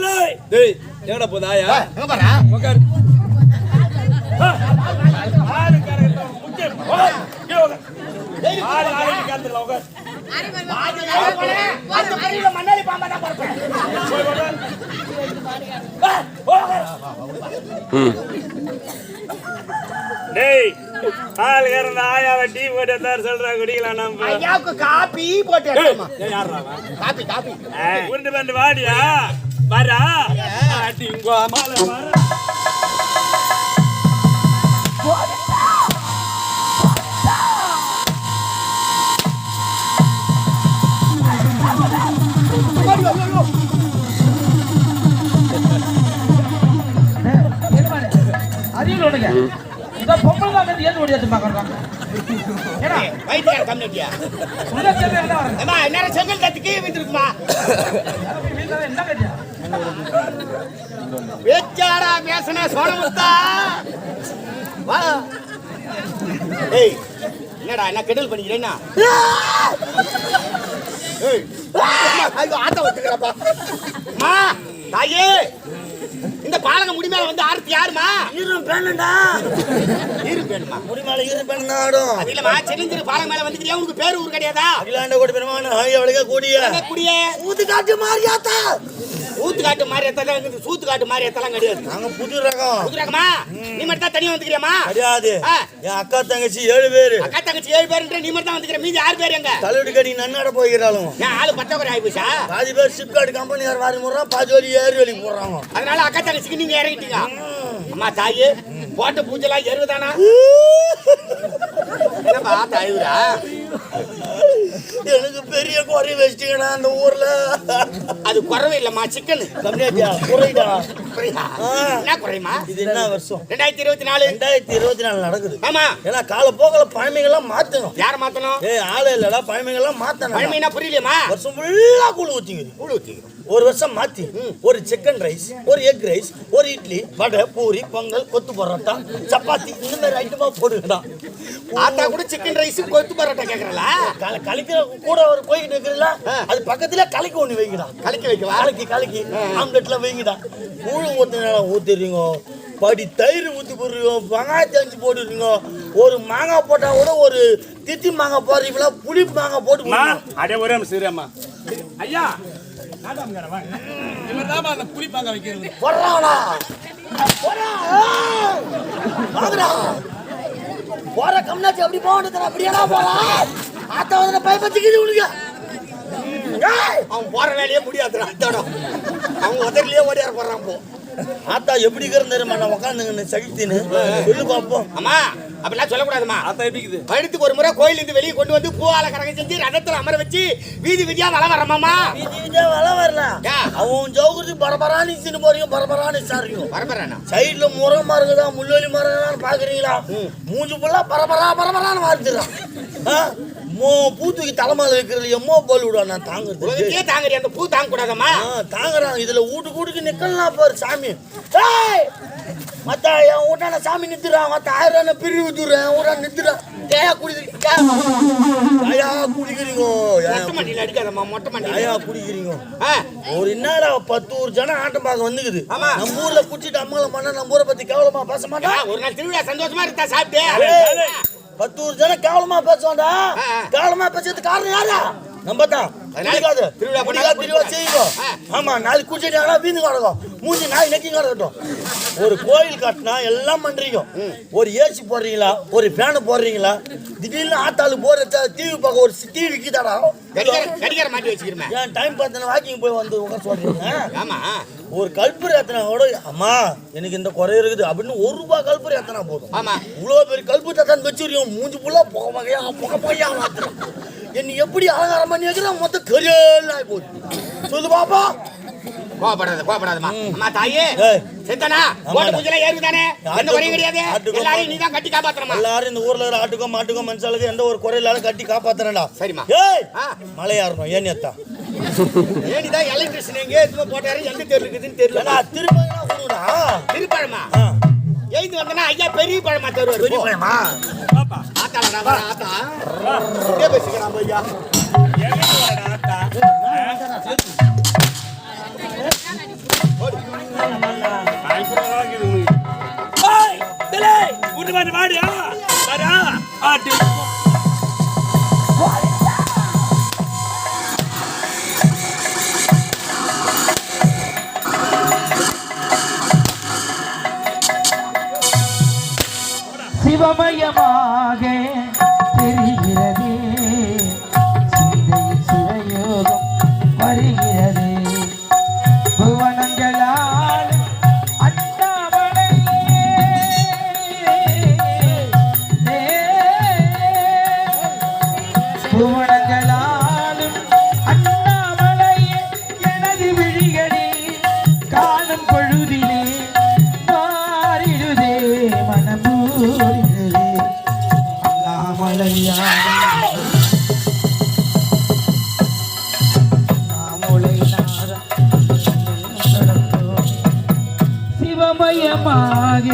மஞ்சளே டேய் எங்கடா போதா எங்க உட்காரு உட்காரு. அந்த பாம்பா தான் பார்ப்பேன். டேய் ஆளு கறந்த ஆயாவை டீ போட்டு தர சொல்றா குடிக்கலாம் நம்ம. ஐயாவுக்கு காப்பி போட்டு? Coffee coffee. உருண்டு பண்டு வாடியா? வரா. அடிங்கோ மாலை வர. உனக்கு இந்த பொம்பளை தான் வந்து ஏன் ஓடியாச்சு பாக்குறாங்க ஏன்னா வயிற்றுக்கார கம்யூனிட்டியா உள்ள சேர்ந்து என்ன வரணும் நேரம் செங்கல் தத்துக்கு வந்துருக்குமா வீட்டுல என்ன கட்டியா? பேச்சாடா பேசுன சோனமுத்தா வா. ஏய் என்னடா என்ன கெடல் பண்ணிக்கிறேன்னா ஏய் ஐயோ ஆத்த விட்டுக்கிறப்பா மா தாயே இந்த பாலக முடி மேல வந்து ஆர்த்தி யாருமா? ஈரம் பேனண்டா இரு பேணுமா முடி மேல ஈரம் பேன் ஆடும். செல்லிந்திரு பாலக மேல வந்துக்கிறியா? உனக்கு பேரு ஊர் கிடையாதா? அகிலாண்ட கோடி பெருமான ஆகிய வழங்க கூடிய குடியே ஊத்து காட்டு மாறியாத்தா ஊத்து காட்டு மாதிரி எத்தலாம் இருக்குது? சூத்து காட்டு மாதிரி எத்தலாம் கிடையாது. நாங்க புது ரகம். நீ மட்டும் தான் தனியா வந்துக்கிறியாமா கிடையாது. என் அக்கா தங்கச்சி ஏழு பேரு. அக்கா தங்கச்சி ஏழு பேருன்ற நீ மட்டும் தான் வந்துக்கிற. மீதி ஆறு பேர் எங்க? தலைவிட்டு கடி நன்னாட போகிறாளும் ஏன் ஆளு பத்தவரை ஆயிப்போச்சா பாதி பேர் சிப்காட் கம்பெனியார் வாரி முடுறான் பாதி வலி ஏறி வலி போடுறாங்க. அதனால அக்கா தங்கச்சிக்கு நீங்க இறங்கிட்டீங்க. அம்மா தாயே போட்ட பூஜைலாம் எருவுதானா என்னப்பா தாயுரா எனக்கு பெரிய குறை வச்சிட்டீங்கடா அந்த ஊர்ல. அது குறவு இல்லம்மா சிக்கன். குறைடா. என்ன குறையுமா? இது என்ன வருஷம்? ரெண்டாயிரத்தி இருபத்தி நாலு ரெண்டாயிரத்தி இருபத்தி நாலு நடக்குது. ஆமா. ஏன்னா காலப்போக்கில் பழமைகள்லாம் மாத்தணும். யார மாத்தணும்? ஏய் ஆளே இல்லடா பழமைகள்லாம் மாத்தணும் பழமைனா புரியலையம்மா? வருஷம் ஃபுல்லா கூழ் ஊத்திங்க கூழ் ஊத்திக்கிறோம். ஒரு வருஷம் மாத்தி ஒரு சிக்கன் ரைஸ் ஒரு எக் ரைஸ் ஒரு இட்லி வடை பூரி பொங்கல் கொத்து பரோட்டா சப்பாத்தி இந்த மாதிரி ஐட்டமா போடுங்கடா ஆத்தா கூட சிக்கன் ரைஸ் கொத்து பரோட்டா கேக்குறல? கல- கலக்கிற கூட ஒரு போய்கிட்டு இருக்குல்ல அது பக்கத்துல கலக்கி ஒண்ணு வைங்கடா. கலக்கி வைக்கவா? கலக்கி கலக்கி ஆம்லெட்ல வைங்கடா. கூழ் ஊத்துனா ஊத்துறீங்க படி தயிர் ஊத்தி போடுறீங்க வெங்காயத்தை அஞ்சு போடுறீங்க. ஒரு மாங்காய் போட்டா கூட ஒரு தித்தி மாங்காய் போடுறீங்களா புளி மாங்காய் போட்டு. அடே ஒரே நிமிஷம் ஐயா நாட்டாம்கார அந்த வைக்கிறது போடுறாங்களா போற கம்னாச்சு அப்படி போகணும் அப்படியேடா போறான் ஆத்தா வந்து பைப் உனக்கு. அவன் போற வேலையே முடியாது அவங்க அவன் உதரிலேயே போடுறான் போ. ஆத்தா எப்படி இருக்கிற நான் உட்காந்துங்க சகித்தின்னு சொல்லு பாப்போம். அம்மா அப்படிலாம் சொல்லக்கூடாதுமா ஆத்தா எப்படிக்குது வருடத்துக்கு ஒரு முறை கோயில இருந்து வெளியே கொண்டு வந்து பூவால கரகம் செஞ்சு ரதத்துல அமர வச்சு வீதி வீதியா வள வரமாமா வீதி வீதியா வள வரல. ஏன்? அவன் ஜவுகுதி பரபரான்னு சின்ன போறீங்க பரபரான்னு சாரியும் வரப்பறானா சைடுல முரம் இருக்குதா முள்ளொலி மரம் பாக்குறீங்களா? மூஞ்சி ஃபுல்லா பரபரா பரபரான்னு வாழ்த்துறான் ஆ? மோ பூத்துக்கு தலைமையில வைக்கிறது எம்மோ போல் விடுவா நான் தாங்குறது. உலகத்தையே தாங்கறி அந்த பூ தாங்க கூடாதம்மா தாங்குறான் இதுல வீட்டு கூட்டுக்கு நிக்கலாம் பாரு சாமி! மத்த என் வீட்டான சாமி நித்துறான் மத்த ஆயிரம் பிரிவு ஊத்துறேன் ஊரா நித்துறான் ஏயா குடிக்கிறீங்க ஏயா குடிக்கிறீங்க. மொட்டை மண்டியில அடிக்காதம்மா மொட்டை மண்டியில ஏயா குடிக்கிறீங்க. ஒரு என்னடா பத்து ஊர் ஜனம் ஆட்டம் பார்க்க வந்துக்குது. நம்ம ஊர்ல குடிச்சிட்டு அம்மளம் பண்ண நம்ம ஊரை பத்தி கேவலமா பேச மாட்டான் ஒரு நாள் திருவிழா சந்தோஷமா இருந்தா சாப்பிட்டு? ஏய், பத்து ஜனம் கேவலமா ஆ. கேவலமா பேசுறதுக்கு காரணம் யாரா? நம்ம தான். குடிக்காது திருவிழா ஆ. ஆமா நாளைக்கு குடிச்சிட்டு வீந்து கிடக்கும் மூஞ்சி நாய் நெக்கி கிடக்கட்டும். ஒரு கோயில் கட்டினா எல்லாம் பண்றீங்க. ஒரு ஏசி போடுறீங்களா? ஒரு ஃபேனு போடுறீங்களா? திடீர்னு ஆத்தாளு வச்சா டிவி பார்க்க ஒரு டிவி கீதாடா கடிகார கடிகார மாட்டி வச்சுக்கிறேன் ஏன் டைம் பார்த்தன வாக்கிங் போய் வந்து உட்கார சொல்றீங்க? ஆமா. ஒரு கல்புரி கூட அம்மா எனக்கு இந்த குறை இருக்குது. அப்படின்னு ஒரு ரூபாய் கல்புரி எத்தனை போதும்? ஆமா. இவ்வளோ பெரிய கல்பு தத்தான் வச்சிருக்கோம் மூஞ்சி ஃபுல்லா புகை வகையா புகை மாத்துறேன். என்னை எப்படி அலங்காரம் பண்ணி வைக்கிறேன்? மொத்தம் கரியல் ஆகி போச்சு. சொல்லு பாப்பா. கோபப்படாத கோபப்படாதம்மா அம்மா தாயே. செத்தனா. போட்ட பூஜைலாம் ஏறுதானே ஆட்டுக்கும் குறையும் கிடையாது. எல்லாரையும் நீ தான் கட்டி காப்பாத்துறமா எல்லாரும் இந்த ஊர்ல இருக்கிற ஆட்டுக்கும் மாட்டுக்கும் மனுஷாளுக்கு எந்த ஒரு குறை இல்லாத கட்டி காப்பாத்துறேன்டா. சரிம்மா. ஏய். மலையாறணும் ஏன் எத்தா ஏடிதான் எலக்ட்ரிஷன் எங்கே? எதுவுமே போட்டாரு. எந்த இருக்குதுன்னு தெரியல. திருப்பழம்? ஊருடா திருப்பழமா எழுதி ஐயா பெரிய பழமா தருவார். பெரிய வா ஆத்தா அப்படியே பேசிக்கலாம் ஐயா. வாடியா வாடா ஆட்டு. சிவமயமாக. நாதம் சிவமயமாக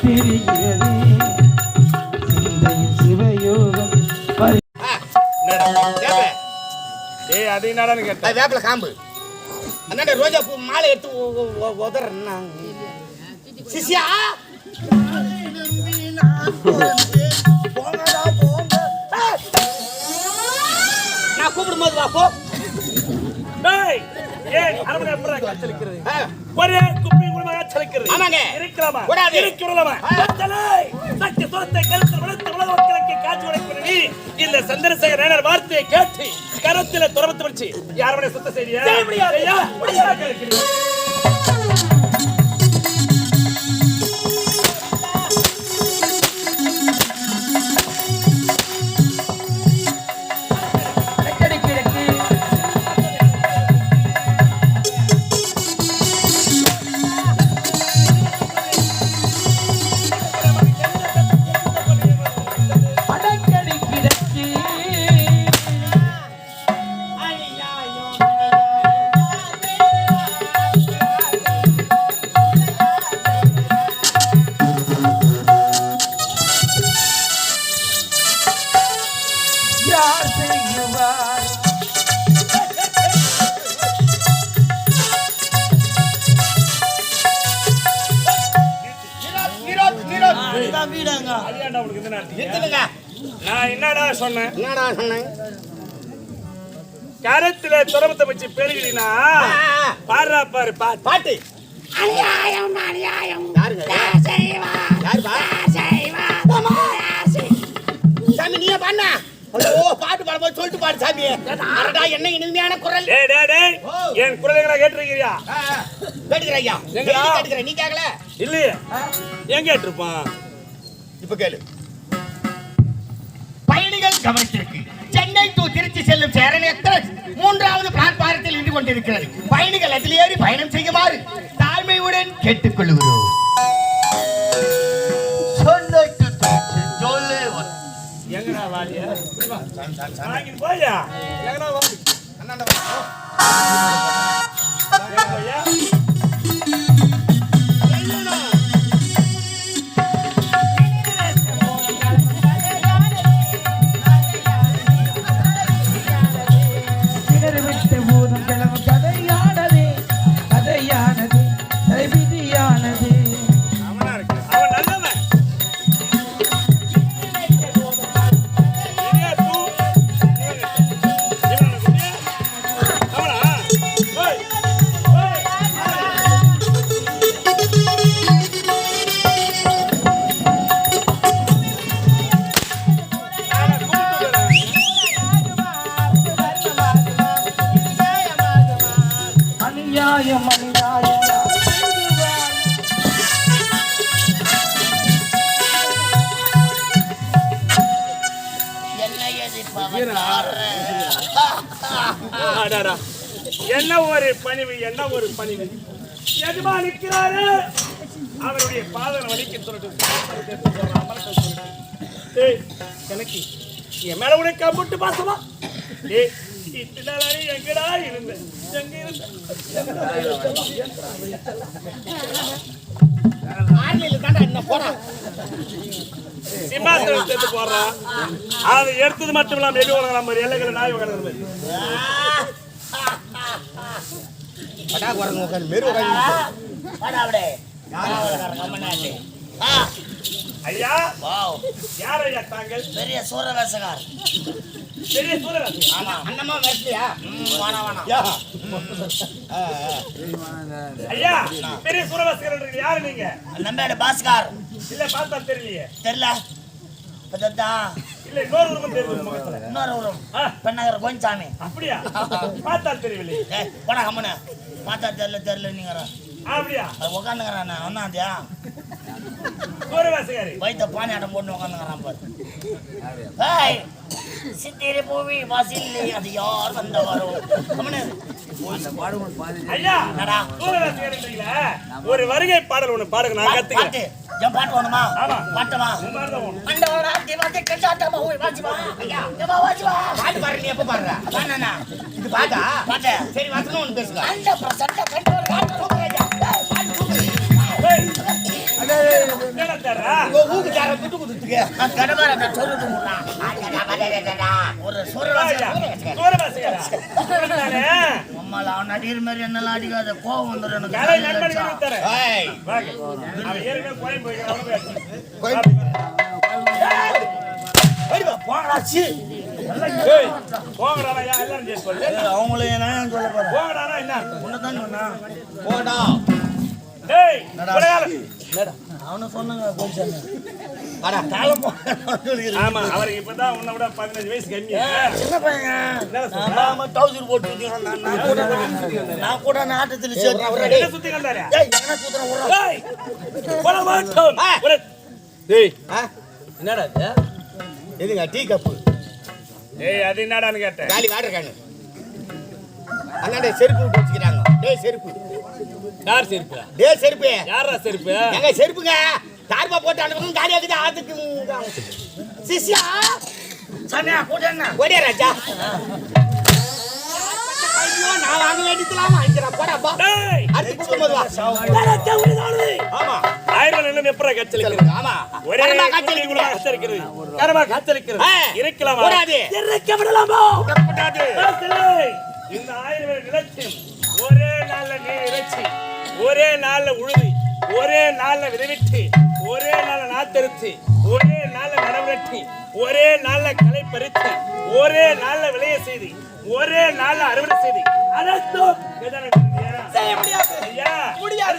தெரிகிறது. சிவயோகம் அது என்னடான்னு கேட்டேன் வேப்பில காம்பு. அந்தாண்ட ரோஜா பூ மாலை எடுத்து உ- உ- உ- உதறேன்னா சிசியா நான் கூப்பிடும்போது வா போ. டேய் ஏய் அரமனை எப்படி கச்சலிக்கிறது ஆ, ஒரே குப்பி குடும்பமாக கச்சலிக்கிறது ஆமாங்க. இருக்கலாமா. இருக்கிறலாமா சக்தி சுரத்தை கருத்தில் வளர்த்து உலக மக்களுக்கு காட்சி நீ. இந்த சந்திரசேகர் வார்த்தையை கேட்டு கருத்தில துறபத்து வச்சு யாரவனை சுத்த செய்தியா சொன்னேன். என்னடா சொன்னேன்? கரத்துல துறபத்தை வச்சு ஆ. பாடுறா பாரு பாட்டு. பாட்டு யாருங்க? யாருப்பா? சாமி நீயே பண்ண ஓ பாட்டு பாடும்போது சொல்லிட்டு பாடு சாமி. அரடா என்ன இனிமையான குரல்? டேய் டேய் டேய் என் குரலைகளா கேட்டிருக்கிறியா. கேட்டுக்கிறேன் ஐயா. கேட்டுக்கிறேன்? நீ கேட்கல? இல்லையே. எங்க கேட்டிருப்பான்? இப்ப கேளு. கவனத்திற்கு சென்னை டு திருச்சி செல்லும் சேரன் எக்ஸ்பிரஸ் மூன்றாவது பிளாட்பாரத்தில் நின்று கொண்டிருக்கிறது. பயணிகள் அதில் ஏறி பயணம் செய்யுமாறு தாழ்மையுடன் கேட்டுக்கொள்கிறோம். எங்கடா அநியாயம் அநியாயம் என்ன ஒரு பணிவு என்ன ஒரு பணிவு? எதுமா நிற்கிறாரு அவருடைய பாதனை வலிக்க சொல்லிட்டு எனக்கு என் மேல உனக்கு கம்புட்டு பாசமா ஏய் இத்தனை எங்கடா இருந்த? எங்க இருந்த ஆன்லைன்ல தாண்டா என்ன போறான் சிம்மாசனம் சேர்த்து போடுறான் அதை எடுத்தது மட்டும் இல்லாம உலகம் நம்ம எல்லைகளை நாய் உட்காந்து மாதிரி. படா குரங்கு உட்காந்து மெரு உட்காந்து ஐயா வாவ். யார் ஐயா தாங்கள்? பெரிய சூரவேசகார் அண்ணமா ஐயா பெரிய யாரு நீங்க? நம்பேடு பாஸ்கர். இல்ல பார்த்தா தெரியலையே. தெரியல. இல்ல இன்னொரு உருவம் தெரியுது இன்னொரு பெண்ணகர் கோயின்சாமி. அப்படியா? பார்த்தா தெரியவில்லை. ஏய் போடா கம்முன்னு பார்த்தா தெரியல தெரியல நீங்க அப்படியா? உட்காந்துக்கிறான் ஒன்னாந்தியா சூரவாசிகாரி வயித்த பானை ஆட்டம் போட்டு உட்காந்துக்கிறான் பாரு சித்திரை பூவி வாசில்லை அது யார் வந்தவரோ? ஒரு வருகை பாடல் ஒண்ணு பாடுங்க நான் கத்துக்கிறேன். என் பாட்டு வேணுமா? ஆமா. பாட்டுமா? ஓய் வாசிவா ஐயா ஏமா வாசிவா பாட்டு பாரு நீ எப்ப பாடுற? வேணா இது பாட்டா? பாட்டு. சரி வசனம் ஒன்று பேசுங்க. அந்த பிரசன்ட கண்டவர் அடிக்கிற மாதிரி என்னெல்லாம் அடிக்காத கோவம் வந்துடும் எனக்கு. நண்பனுக்கு விட்டு தரேன். ஏய். வாங்க. அவன் ஏற்கனவே கோயம் போய்க்கிறான், அவனும் போய் வருவா போடா சி ஏய், போங்கடாடா, ஐயா, எல்லாரும் சேர்த்து சொல்லு. அவங்களும் என்ன சொல்ல போறேன் போங்கடாடா, என்ன? போடா. அவனு சொன்னாங்க காலம் ஆமா, அவருக்கு இப்பதான் உன்னை விட 15 வயசு கம்மி. சின்ன பையன். டவுசர் போட்டு. நான் கூட நான் கூட நாட்டத்தில் சேர்த்து என்ன சுத்தி கண்டாரு? ஏய் என்ன சுத்துறேன் டேய்? என்னடா இது? எதுங்க டீ கப்பு? ஏய், அது என்னடான்னு கேட்டேன். காலி வாட்டர் கேனு அண்ணாடே செருப்பு வச்சுக்கிறாங்க. டேய் செருப்பு. யார் செருப்பு? டேய் செருப்பு. யாரா செருப்பு? எங்க செருப்புங்க? தார்பா போட்டு அனுப்புங்க காலி ஆகுது ஆத்துக்கு சிஷ்யா சாமியா கூட என்ன ஓடியா ராஜா. நான் வாங்க வேண்டியதுலாம் வாங்கிக்கிறேன் போடாப்பா டேய், அடுத்து போகும்போது வா. ஆமா. ஆயிரம் நின்று எப்படா கச்சலிக்கிறது ஆமா. ஒரே இவ்வளவு கச்சலிக்கிறது கரமா கச்சலிக்கிறது. இருக்கலாமா கூடாது. விடலாமா? இந்த ஆயிரம் ஒரே நாள்ல நீ இறைச்சி. ஒரே நாள்ல உழுதி ஒரே நாள்ல விதைவிட்டு ஒரே நாள்ல நாத்தெடுத்து ஒரே நாள்ல நடவடிக்கை ஒரே நாள்ல களை பறித்து ஒரே நாள்ல விளைய செய்து ஒரே நாள்ல அறுவடை செய்து எதனை செய்ய முடியாது. முடியாது.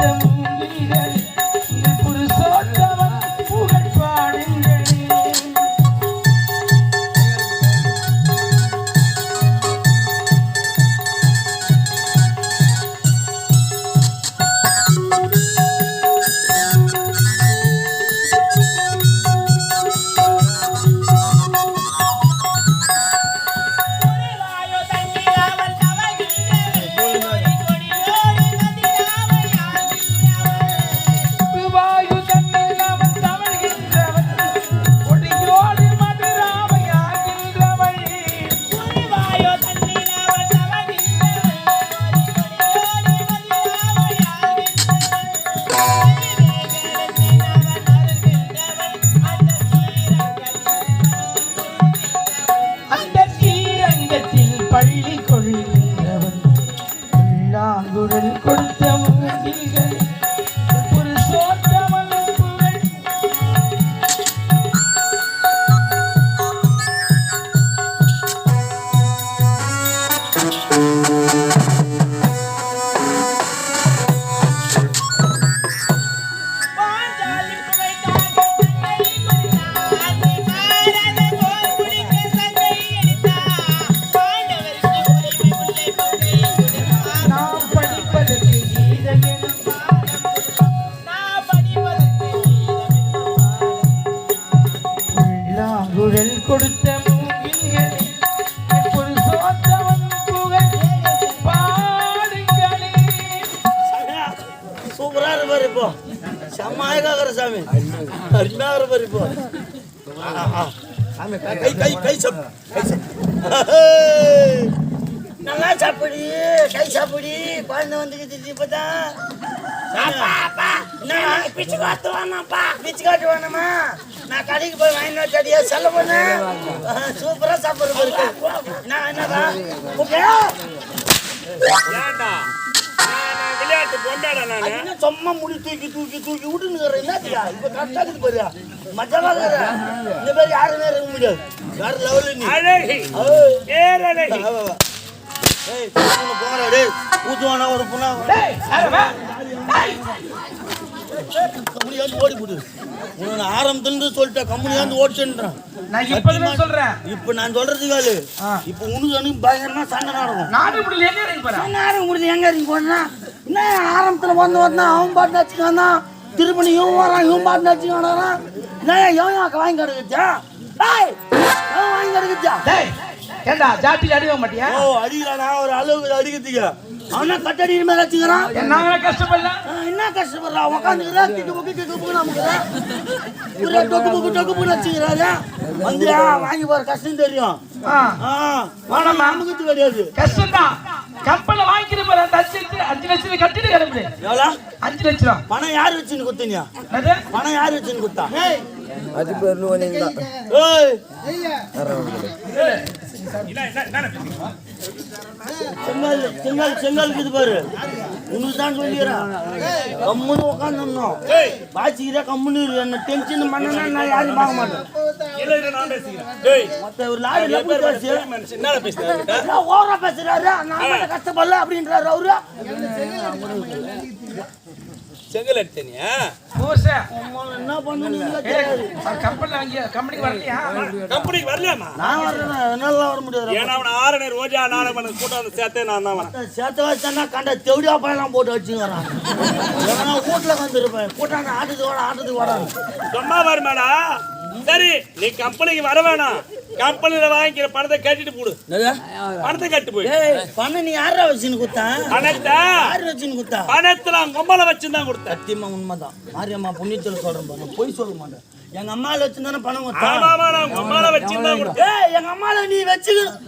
Thank you. கை கை கை கை சாப் கை சாப் நல்லா சாப்பிடி கை சாப்பிடி. குழந்தை வந்துக்கிட்டு இப்பதான். பிச்சு காட்டு வேணாம்ப்பா பிச்சு காட்டு வேணாமா நான் கடைக்கு போய் வாங்கிட்டு வச்சடியா செல்ல பண்ணு. சூப்பரா சாப்பிடுறது நான் என்னடா நான்? அது என்ன சும்மா முடி தூக்கி தூக்கி தூக்கி விட்டுனுக்குற என்னத்தியா இப்ப கரெக்டா இருக்குது பாரு மஜாவா இருக்கிற? இந்த பேர் யாருமே இருக்க முடியாது. வேற லெவலு நீ. அழகி ஏய், போங்கடா டேய். ஊத்துவானா ஒரு பொண்ணா? டேய் கம்பெனியாந்து ஓடி போடு உன்னை ஆரம்பத்துலேருந்து சொல்லிட்டேன் கம்பெனியாந்து ஓடிச்சுன்றான். நான் இப்பதான் சொல்றேன். இப்ப நான் சொல்றது கேளு. ஆ. இப்ப உனக்கு எனக்கு பயங்கரமா சண்டை நடக்கும். நாடு இப்படி எங்க போறேன் சண்டை நடக்கும் முடியுது எங்க இறங்கி போனா என்ன ஆரம்பத்துல வந்து வந்தான் அவன் பாட்டு வச்சுக்கானா திருப்பணி இவன் வரான் இவன் பாட்டு வச்சுக்கானா என்ன எவன் வாங்கி கிடக்குச்சா? டேய் வாங்கி கிடக்குச்சா? டேய் ஏண்டா ஜாட்டி அடிக்க மாட்டியா? ஓ அடிக்கிறானா ஒரு அளவுக்கு அடிக்கிறதுக்கு. அவனா கட்டடி மேல வச்சுக்கிறான் என்ன கஷ்டப்படல ஆ, என்ன கஷ்டப்படுறா? உக்காந்துக்கிறா கிக்கு புக்கு கிக்கு புக்கு நமக்குறா ஒரே டொக்கு புக்கு டொக்கு புக்கு வச்சுக்கிறாரு. வந்தியா வாங்கி போற கஷ்டம் தெரியும். ஆ. ஆ வாடா நமக்கு கிடையாது. கஷ்டம்தான். கப்பலை வாங்கிக்கிட்டு போற அந்த அஞ்சு லட்சம் அஞ்சு லட்சம் கட்டிட்டு கிளம்புது எவ்வளோ? அஞ்சு லட்சம். பணம் யார் வச்சுன்னு குத்துனியா என்னது? பணம் யார் வச்சுன்னு குத்தா அது பேர் நீங்க செங்கல் செங்கல் செங்கல் இது பாரு உனக்கு தான் சொல்லிடுறேன் கம்முன்னு உட்காந்துருந்தோம் பாய்ச்சிக்கிறா கம்முன்னு இரு என்ன டென்ஷன் பண்ணனா நான் யாரையும் பார்க்க மாட்டேன் ஓவரா பேசுறாரு நான் கஷ்டப்படல அப்படின்றாரு அவரு செங்கல் அம்மா, என்ன கப்பல்ல வாங்கி கம்பெனிக்கு வரலையா? கம்பெனிக்கு வரலையாம்மா? நான் வரேன் என்னால வர முடியாது. ஏன்னா அவனை ஆரணி ரோஜா நாடகம் பண்ண கூட்டம் வந்து சேர்த்தே நான் தான் வரேன். சேர்த்து கண்ட தெவடியா பையெல்லாம் போட்டு வச்சுக்கிறான் எவனா வீட்டுல வந்துருப்பேன். கூட்டாங்க ஆட்டுக்கு வாடா ஆட்டுக்கு வாடான்னு சும்மா வருமாடா சரி நீ கம்பெனிக்கு வர வேணாம். கம்பெனில வாங்கிக்கிற பணத்தை கட்டிட்டு போடு. பணத்தை கட்டு போய் பண்ண நீ யாரா வச்சுன்னு குத்தா பணத்தை? யாரு வச்சுன்னு குத்தா பணத்தை நான் கொம்பல வச்சுதான் கொடுத்தேன். சத்தியமா உண்மைதான். மாரியம்மா புண்ணியத்தில் சொல்றேன் பொய் சொல்ல மாட்டேன். எங்க அம்மால வச்சுதானே பணம் குத்தா ஆமா நான் வச்சுதான் கொடுத்தேன். ஏய் எங்க அம்மால நீ வச்சுக்கணும்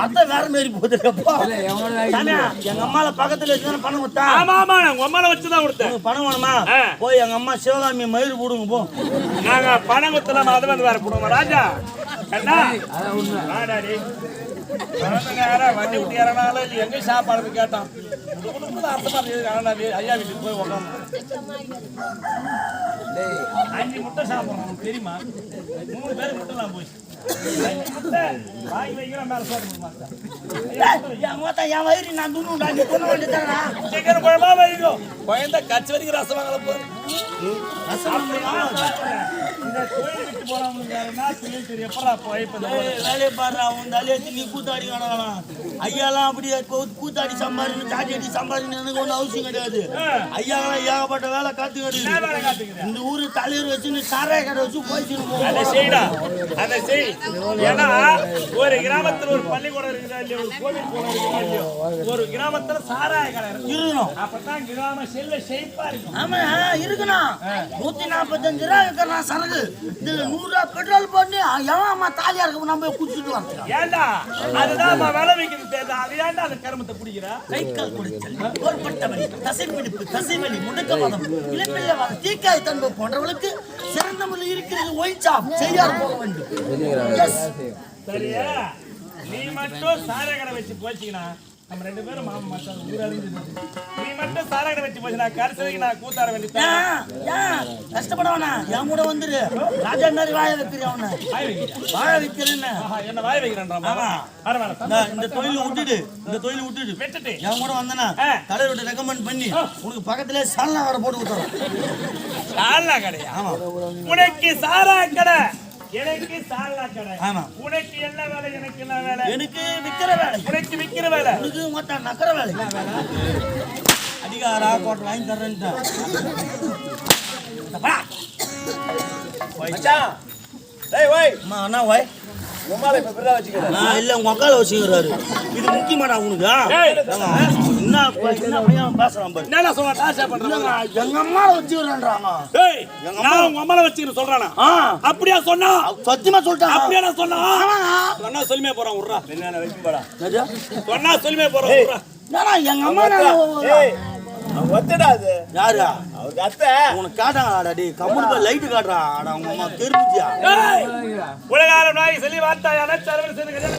அத்தை வேற மாரி சாமியா எங்க அம்மால பக்கத்துல வச்சுதானே பணம் குத்தா ஆமா ஆமா நான் கொம்பல வச்சுதான் கொடுத்தேன். பணம் வேணுமா. போய் எங்க அம்மா சிவகாமி மயிர் போடுங்க போ. நாங்க பணம் குத்தலாம் அது வந்து வேற போடுவோம் ராஜா? என்ன வண்டி விட்டு யாரானாலும் இல்லை எங்க சாப்பாடு கேட்டான். குடும்பத்துல அர்த்தமா இருக்கு. ஐயா வீட்டுக்கு போய் உட்காந்து அஞ்சு முட்டை சாப்பிடுறோம் தெரியுமா மூணு பேர் முட்டைலாம் போய் குழந்தை கச்சி வரைக்கும் ரசம் வாங்கல வேலையை பாரு அவன் தலையை நீ கூத்தாடி காணலாம் ஐயாலாம் அப்படி கூத்தாடி சம்பாதிக்கணும் சாட்டி அடி சம்பாதிக்கணும் எனக்கு ஒன்றும் அவசியம் கிடையாது ஐயாலாம் ஏகப்பட்ட வேலை காத்து இந்த ஊரு தலைவர் வச்சு சாராய கடை வச்சு போய் அதை அதை செய். ஏன்னா ஒரு கிராமத்துல ஒரு பள்ளிக்கூடம் இருக்குதா இல்லையா? ஒரு கோவில் கூட இருக்குதா இல்லையோ? ஒரு கிராமத்துல சாராய கடை இருக்கு. இருக்கணும். அப்பதான் கிராம செல்வ செழிப்பா இருக்கும். ஆமா இருக்கணும். நூத்தி நாற்பத்தஞ்சு ரூபா இருக்கிறான் சரக்கு. இதுல நூறு ரூபா பெட்ரோல் பண்ணி எவன் தாலியா இருக்க நம்ம குடிச்சிட்டு வரலாம் ஏன்டா அதுதான் விலை வைக்கிறது தேவை. அது ஏன்டா அந்த கருமத்தை குடிக்கிற? கை கால் குடிச்சல் தோள்பட்ட வலி தசைப்பிடிப்பு தசைவலி முடக்கவாதம் இளப்பிள்ளவாதம் தீக்காய் தன்பு போன்றவர்களுக்கு சிறந்த முறையில் இருக்கிறது ஒயின் ஷாப் செய்யார் போக வேண்டும். சரியா? நீ மட்டும் சாராய கடை வச்சு போச்சுக்கினா நம்ம ரெண்டு பேரும் மாமா மச்சான் நீ மட்டும் சாராய கடை வச்சு போச்சுனா கடைசிக்கு நான் கூத்தாட வேண்டியது ஏன் ஏன் கஷ்டப்பட வேணாம் என் கூட வந்துரு. ராஜா மாதிரி வாழ வைக்கிறேன் அவனை வாய் வைக்கிறேன். வாழ வைக்கிறேன்னு என்ன? வாய் வைக்கிறேன்டா இந்த இந்த தொழிலை விட்டுடு. இந்த தொழிலை விட்டுடு. விட்டுட்டு. என் கூட வந்தனா. தலைவர்கிட்ட ரெக்கமெண்ட் பண்ணி உனக்கு பக்கத்துல சால்னா வர போட்டு கொடுத்துறோம். சால்னா கடையா? ஆமா. உனக்கு சாரா கடை. எனக்கு சால்னா கடை ஆமா. உனக்கு என்ன வேலை எனக்கு என்ன வேலை? எனக்கு விக்கிற வேலை. உனக்கு விக்கிற வேலை. உனக்கு மொத்தம் நக்கற வேலை. அடிகாரா கோட்டை வாங்கி தர்றேன்ட்டு. மச்சான் டேய் ஓய் அம்மா அண்ணா வை உமால இப்ப பிறதா வச்சுக்கிறேன் நான் இல்ல உங்க அக்கால வச்சுக்கிறாரு. இது முக்கியமாடா உனக்கு. என்ன என்ன பையன் பேசுறான் பாரு. எங்க அம்மாவை வச்சுக்கிறான்றாங்க. டேய் நான் உங்க அம்மால வச்சுக்கிற சொல்றானா? அப்படியா சொன்னா? சத்தியமா சொல்லிட்டாங்க அப்படியாடா சொன்னா? ஆமாங்க. சொன்னா சொல்லுமே போறான் உர்றா. என்ன வைக்கும் போடா. என்னது? சொன்னா சொல்லுமே போறான் எங்க அம்மா நான் ஒத்தடா அது. யாரு? அவருக்கு அத்தை. உனக்கு கேட்டாங்களாடா டேய் கம்முனு போய் லைட்டு காட்டுறா. அட உங்க அம்மா தெரிஞ்சியா உலகாரம் நாய் சொல்லி வார்த்தாயான சரவண